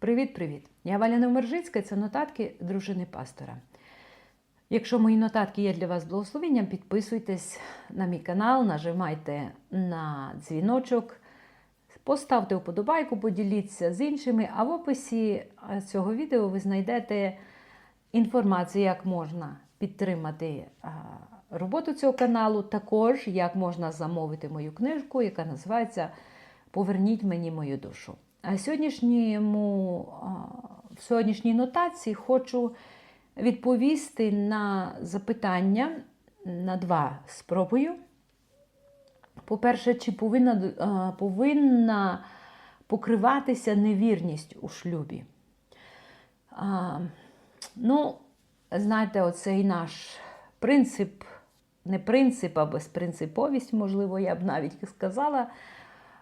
Привіт-привіт! Я Валя Невмержицька, це нотатки дружини пастора. Якщо мої нотатки є для вас благословенням, підписуйтесь на мій канал, нажимайте на дзвіночок, поставте вподобайку, поділіться з іншими, а в описі цього відео ви знайдете інформацію, як можна підтримати роботу цього каналу, також як можна замовити мою книжку, яка називається Поверніть мені мою душу. А сьогоднішньому, в сьогоднішній нотації хочу відповісти на запитання на два спробую. По-перше, чи повинна, повинна покриватися невірність у шлюбі? А, ну, знаєте, оцей наш принцип, не принцип, а безпринциповість, можливо, я б навіть сказала,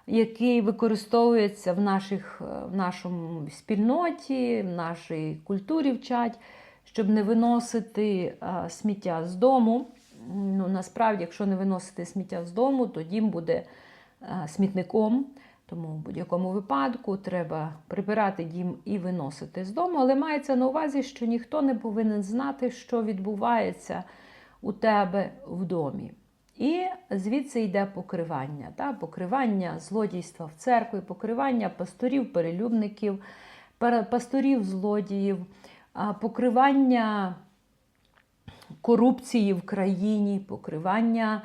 який використовується в, наших, в нашому спільноті, в нашій культурі вчать, щоб не виносити сміття з дому. Ну, Насправді, якщо не виносити сміття з дому, то дім буде смітником. Тому в будь-якому випадку треба прибирати дім і виносити з дому, але мається на увазі, що ніхто не повинен знати, що відбувається у тебе в домі. І звідси йде покривання. Та? Покривання злодійства в церкві, покривання пасторів, перелюбників, пасторів злодіїв, покривання корупції в країні, покривання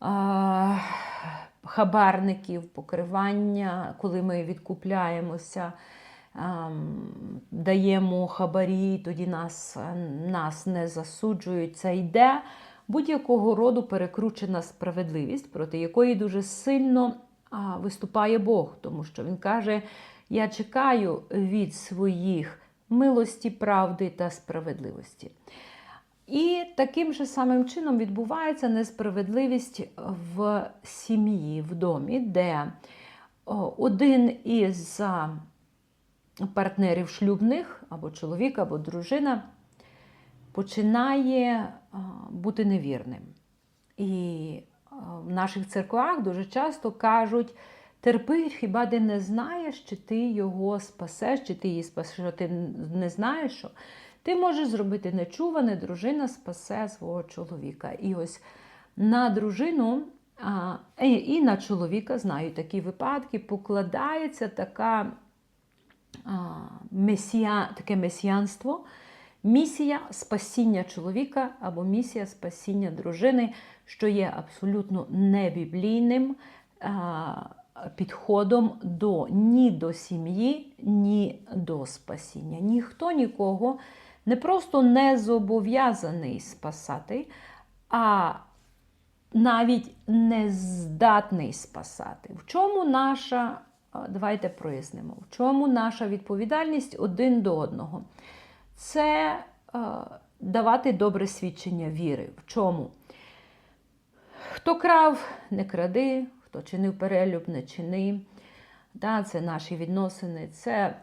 а, хабарників, покривання, коли ми відкупляємося. Даємо хабарі, тоді нас нас не засуджують. Це йде будь-якого роду перекручена справедливість, проти якої дуже сильно виступає Бог, тому що Він каже: Я чекаю від своїх милості, правди та справедливості. І таким же самим чином відбувається несправедливість в сім'ї, в домі, де один із партнерів шлюбних, або чоловік, або дружина, починає бути невірним. І в наших церквах дуже часто кажуть: терпи, хіба ти не знаєш, чи ти його спасеш, чи ти її спасеш, що ти не знаєш, що ти можеш зробити нечуване, дружина спасе свого чоловіка. І ось на дружину і на чоловіка, знаю такі випадки, покладається така месія, таке месіянство, місія спасіння чоловіка або місія спасіння дружини, що є абсолютно небіблійним підходом до ні до сім'ї, ні до спасіння. Ніхто нікого не просто не зобов'язаний спасати, а навіть не здатний спасати. В чому наша, давайте прояснимо, в чому наша відповідальність один до одного? Це е, давати добре свідчення віри. В чому? Хто крав, не кради, хто чинив перелюб, не чини. Да, Це наші відносини, це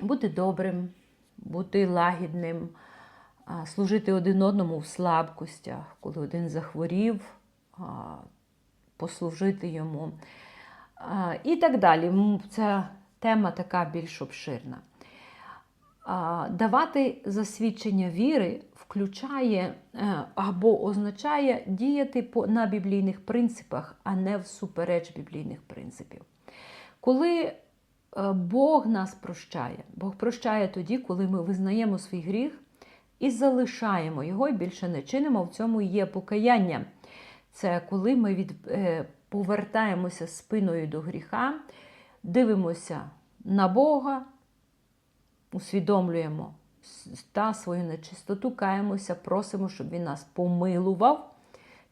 бути добрим, бути лагідним, служити один одному в слабкостях, коли один захворів, послужити йому. І так далі. Ця тема така більш обширна. Давати засвідчення віри включає е, або означає діяти на біблійних принципах, а не всупереч біблійних принципів. Коли е, Бог нас прощає, Бог прощає тоді, коли ми визнаємо свій гріх і залишаємо його і більше не чинимо. В цьому є покаяння. Це коли ми від, е, повертаємося спиною до гріха, дивимося на Бога усвідомлюємо та свою нечистоту, каємося, просимо, щоб він нас помилував,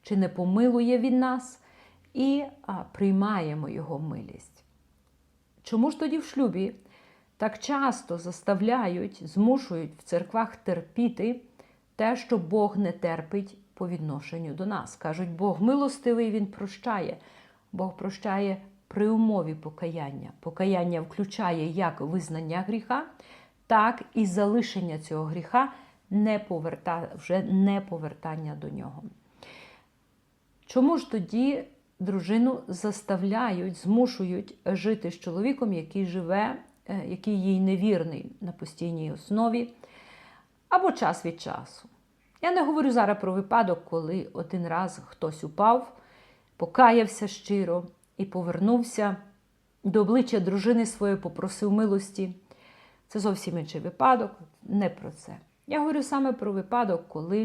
чи не помилує він нас, і а, приймаємо його милість. Чому ж тоді в шлюбі так часто заставляють, змушують в церквах терпіти те, що Бог не терпить по відношенню до нас? Кажуть, Бог милостивий, Він прощає. Бог прощає при умові покаяння. Покаяння включає як визнання гріха, так і залишення цього гріха, не поверта, вже не повертання до нього. Чому ж тоді дружину заставляють, змушують жити з чоловіком, який живе е, який їй невірний на постійній основі, або час від часу. Я не говорю зараз про випадок, коли один раз хтось упав, покаявся щиро і повернувся до обличчя дружини своєї, попросив милості. Це зовсім інший випадок, не про це. Я говорю саме про випадок, коли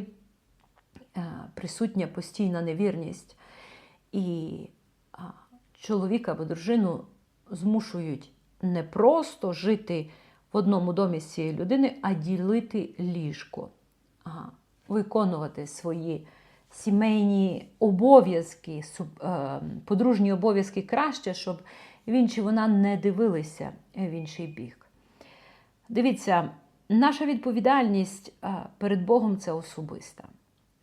е, присутня постійна невірність, і чоловіка або дружину змушують не просто жити в одному домі з цією людиною, а ділити ліжко, виконувати свої сімейні обов'язки, е, подружні обов'язки краще, щоб він чи вона не дивилися в інший бік. Дивіться, наша відповідальність е, перед Богом це особиста.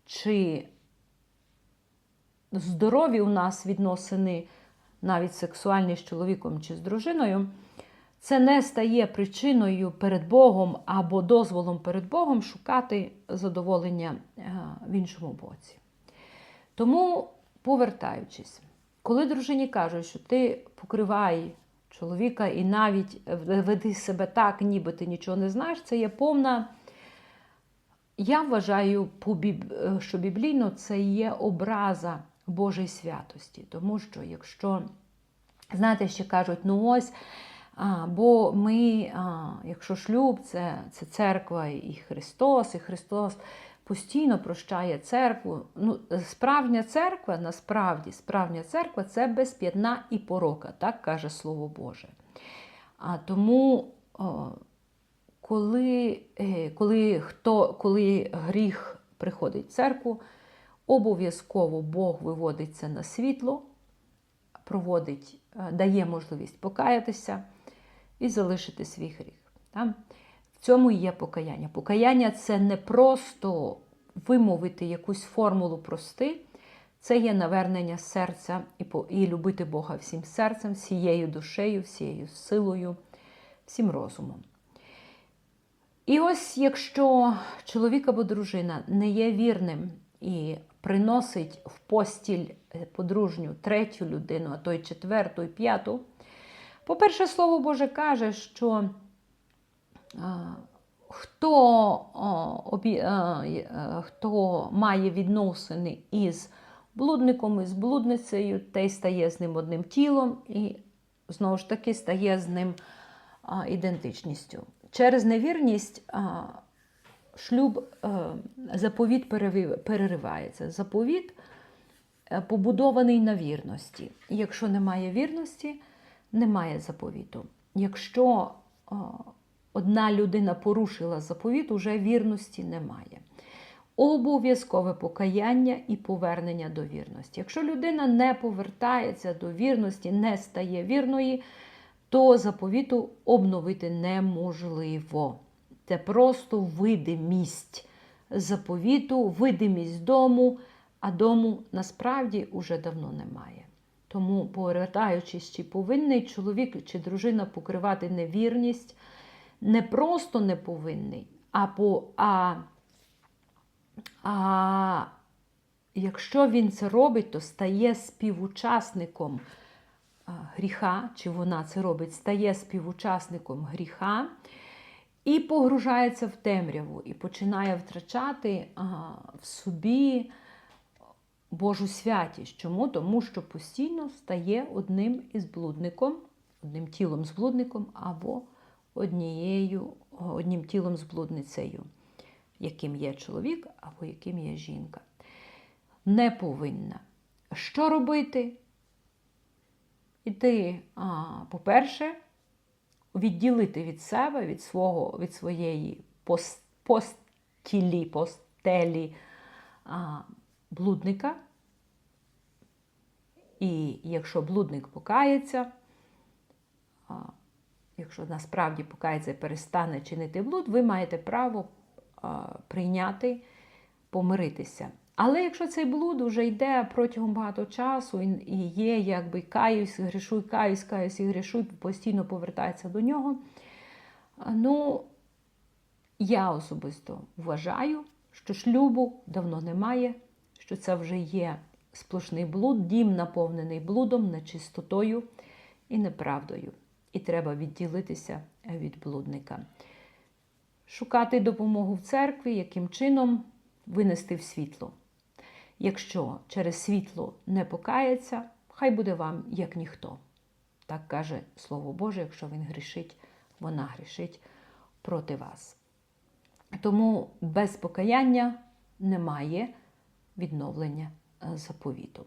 Чи здорові у нас відносини, навіть сексуальні з чоловіком чи з дружиною, це не стає причиною перед Богом або дозволом перед Богом шукати задоволення е, в іншому боці. Тому, повертаючись, коли дружині кажуть, що ти покривай чоловіка і навіть веди себе так, ніби ти нічого не знаєш, це є повна. Я вважаю, е, що біблійно це є образа Божої святості. Тому що якщо, знаєте, ще кажуть, ну ось, бо ми, якщо шлюб, це, це церква і Христос, і Христос постійно прощає церкву. Ну, справжня церква, насправді, справжня церква це без п'ятна і порока, так каже Слово Боже. А тому. коли, е, коли, хто, коли гріх приходить в церкву, обов'язково Бог виводить це на світло, проводить, е, дає можливість покаятися і залишити свій гріх. Так? Цьому і є покаяння. Покаяння це не просто вимовити якусь формулу прости, це є навернення серця і, і любити Бога всім серцем, всією душею, всією силою, всім розумом. І ось якщо чоловік або дружина не є вірним і приносить в постіль е, подружню третю людину, а то й четверту, і п'яту, по-перше, Слово Боже каже, що хто, а, й- е, хто має відносини із блудником, із блудницею, той стає з ним одним тілом і знову ж таки стає з ним ідентичністю. Через невірність шлюб, е, заповіт переривається. Заповіт е, побудований на вірності. Якщо немає вірності, немає заповіту. Якщо одна людина порушила заповіт, уже вірності немає. Обов'язкове покаяння і повернення до вірності. Якщо людина не повертається до вірності, не стає вірною, то заповіту обновити неможливо. Це просто видимість заповіту, видимість дому, а дому насправді уже давно немає. Тому, повертаючись, чи повинний чоловік чи дружина покривати невірність, не просто не повинний, а, по, а, а якщо він це робить, то стає співучасником гріха, чи вона це робить, стає співучасником гріха і погружається в темряву, і починає втрачати а, в собі Божу святість. Чому? Тому що постійно стає одним із блудником, одним тілом з блудником або однією, одним тілом з блудницею, яким є чоловік або яким є жінка. Не повинна. Що робити? Іти, по-перше, відділити від себе, від свого, від своєї пос- постілі, постелі а, блудника. І якщо блудник покається, якщо насправді покається і перестане чинити блуд, ви маєте право прийняти, помиритися. Але якщо цей блуд вже йде протягом багато часу і є, якби каюсь, грішу, каюсь, каюсь і грішу, і постійно повертається до нього, ну, я особисто вважаю, що шлюбу давно немає, що це вже є сплошний блуд, дім наповнений блудом, нечистотою і неправдою. І треба відділитися від блудника. Шукати допомогу в церкві, яким чином винести в світло. Якщо через світло не покається, хай буде вам як ніхто. Так каже Слово Боже, якщо він грішить, вона грішить проти вас. Тому без покаяння немає відновлення е, заповіту.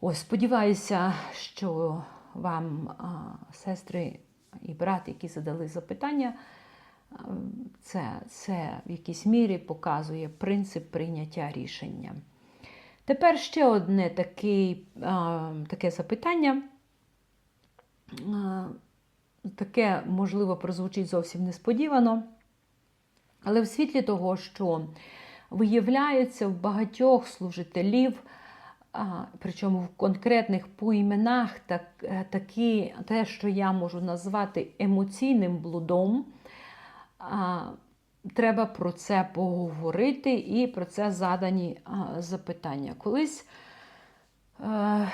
Ось, сподіваюся, що вам, сестри і брат, які задали запитання, це, це в якійсь мірі показує принцип прийняття рішення. Тепер ще одне такий, таке запитання. Таке, можливо, прозвучить зовсім несподівано, але в світлі того, що виявляється в багатьох служителів, а, причому в конкретних поіменах, так, е, такі, те, що я можу назвати емоційним блудом, а, треба про це поговорити і про це задані а, запитання. Колись е,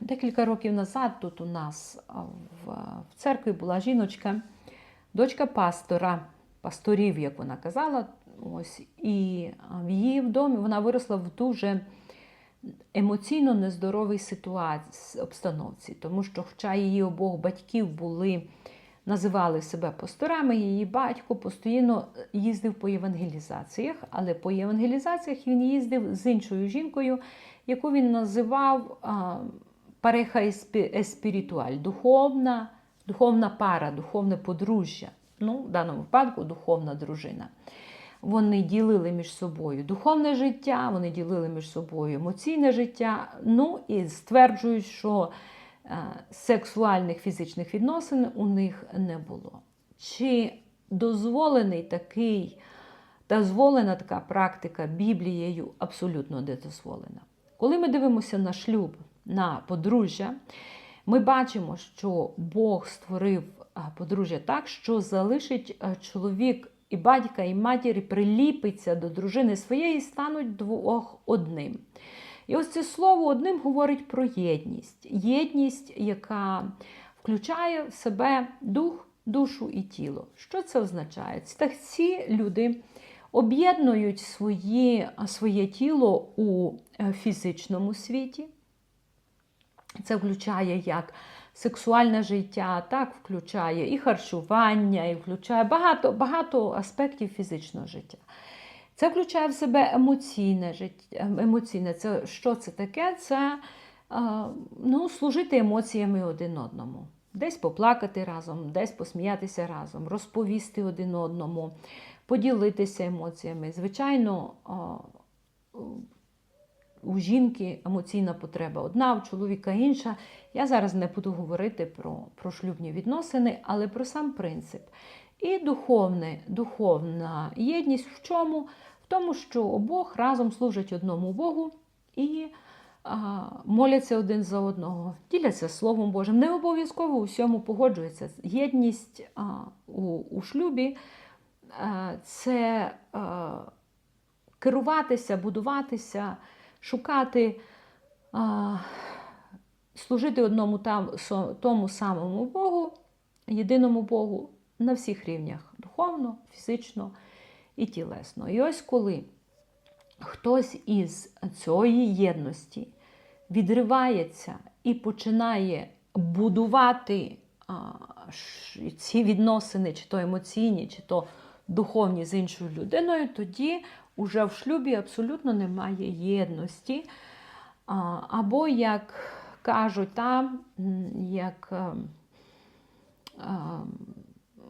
декілька років назад тут у нас а, в, в церкві була жіночка, дочка пастора, пасторів, як вона казала. Ось, і в її домі вона виросла в дуже емоційно нездоровій ситуації, обстановці, тому що, хоча її обох батьків були, називали себе пасторами, її батько постійно їздив по євангелізаціях, але по євангелізаціях він їздив з іншою жінкою, яку він називав а, пареха еспіритуаль, духовна, духовна пара, духовне подружжя. Ну, в даному випадку духовна дружина. Вони ділили між собою духовне життя, вони ділили між собою емоційне життя. Ну і стверджують, що е, сексуальних фізичних відносин у них не було. Чи дозволений такий, дозволена така практика Біблією абсолютно не дозволена? Коли ми дивимося на шлюб, на подружжя, ми бачимо, що Бог створив подружжя так, що залишить чоловік і батька, і матір приліпиться до дружини своєї, стануть двох одним. І ось це слово одним говорить про єдність. Єдність, яка включає в себе дух, душу і тіло. Що це означає? Так ці люди об'єднують свої, своє тіло у фізичному світі. Це включає як сексуальне життя, так включає і харчування, і включає багато багато аспектів фізичного життя. Це включає в себе емоційне життя. Емоційне, це, Що це таке? Це ну, служити емоціями один одному. Десь поплакати разом, десь посміятися разом, розповісти один одному, поділитися емоціями. Звичайно, у жінки емоційна потреба одна, у чоловіка інша. Я зараз не буду говорити про про шлюбні відносини, але про сам принцип. І духовне, духовна єдність в чому? В тому, що обох разом служать одному Богу і а, моляться один за одного, діляться Словом Божим. Не обов'язково у всьому погоджується. Єдність а, у, у шлюбі а, це а, керуватися, будуватися шукати, а, служити одному там, тому самому Богу, єдиному Богу на всіх рівнях духовно, фізично і тілесно. І ось коли хтось із цієї єдності відривається і починає будувати а, ці відносини, чи то емоційні, чи то духовні з іншою людиною, тоді уже в шлюбі абсолютно немає єдності. Або, як кажуть там, як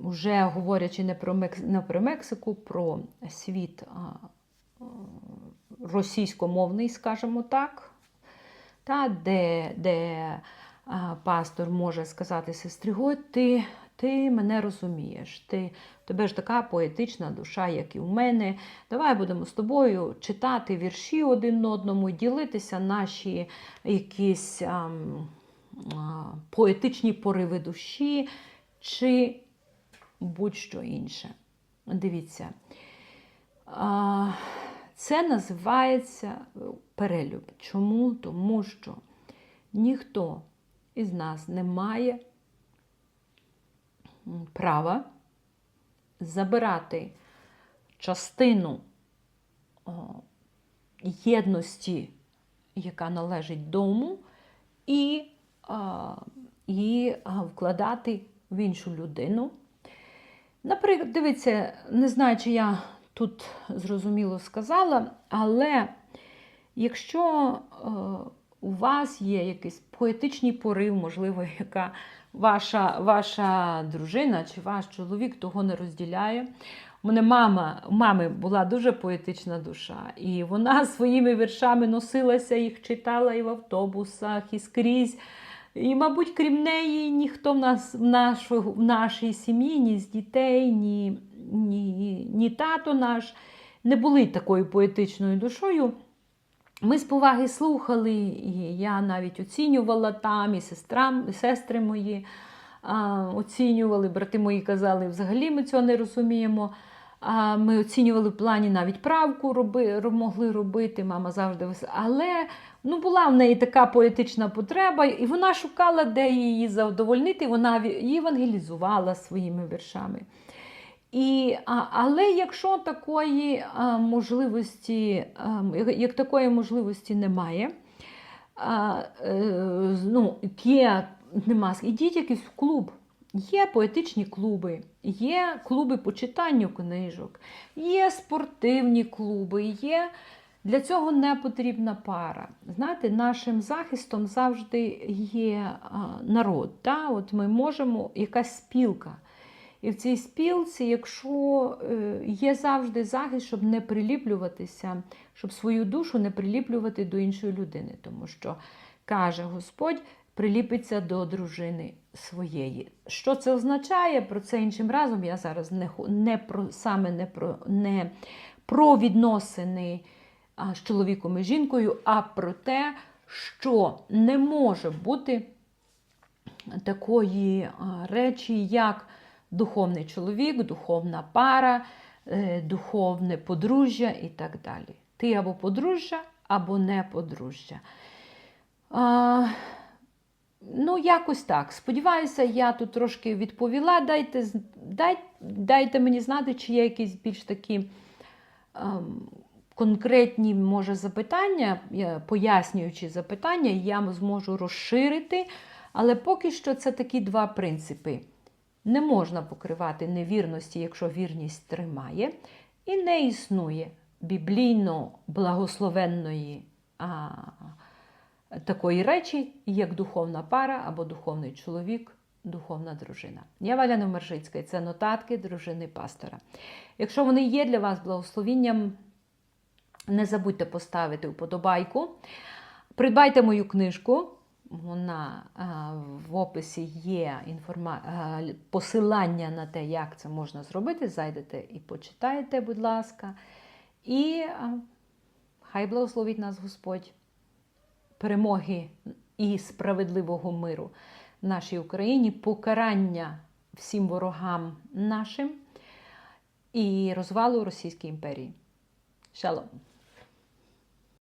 вже говорячи не про не про Мексику, про світ російськомовний, скажімо так, та, де де пастор може сказати сестрі, ти ти мене розумієш, ти, тебе ж така поетична душа, як і в мене. Давай будемо з тобою читати вірші один одному, ділитися наші якісь а, а, поетичні пориви душі чи будь-що інше. Дивіться. А, це називається перелюб. Чому? Тому що ніхто із нас не має права забирати частину єдності, яка належить дому, і її вкладати в іншу людину. Наприклад, дивіться, не знаю, чи я тут зрозуміло сказала, але якщо е, у вас є якийсь поетичний порив, можливо, яка ваша, ваша дружина чи ваш чоловік того не розділяє. У мене мама, мами була дуже поетична душа, і вона своїми віршами носилася, їх читала і в автобусах, і скрізь. І, мабуть, крім неї, ніхто в нас в, нашу, в нашій сім'ї, ні з дітей, ні, ні, ні тато наш не були такою поетичною душою. Ми з поваги слухали, і я навіть оцінювала там, і сестра, і сестри мої а, оцінювали, брати мої казали, взагалі ми цього не розуміємо. А ми оцінювали в плані навіть правку роби, могли робити, мама завжди. Але ну, була в неї така поетична потреба, і вона шукала, де її задовольнити, вона її евангелізувала своїми віршами. І, але якщо такої а, можливості, а, як такої можливості немає, е, ну, є, нема, ідіть якийсь в клуб. Є поетичні клуби, є клуби по читанню книжок, є спортивні клуби, є. Для цього не потрібна пара. Знаєте, нашим захистом завжди є народ. Та? От Ми можемо, якась спілка. І в цій спілці, якщо е, є завжди захист, щоб не приліплюватися, щоб свою душу не приліплювати до іншої людини, тому що каже Господь, приліпиться до дружини своєї. Що це означає? Про це іншим разом я зараз не, не про саме не про не про відносини з чоловіком і жінкою, а про те, що не може бути такої речі, як духовний чоловік, духовна пара, е, духовне подружжя і так далі. Ти або подружжя, або не подружжя. А, Ну, якось так. Сподіваюся, я тут трошки відповіла. Дайте дай, дайте мені знати, чи є якісь більш такі ем, конкретні, може, запитання, пояснюючі запитання, я зможу розширити. Але поки що це такі два принципи. Не можна покривати невірності, якщо вірність тримає, і не існує біблійно благословенної. А, такої речі, як духовна пара або духовний чоловік, духовна дружина. Я Валя Номержицька, і це нотатки дружини пастора. Якщо вони є для вас благословінням, не забудьте поставити вподобайку. Придбайте мою книжку. Вона в описі є інформа... посилання на те, як це можна зробити. Зайдете і почитайте, будь ласка. І хай благословить нас Господь перемоги і справедливого миру нашій Україні, покарання всім ворогам нашим і розвалу Російської імперії. Шалом!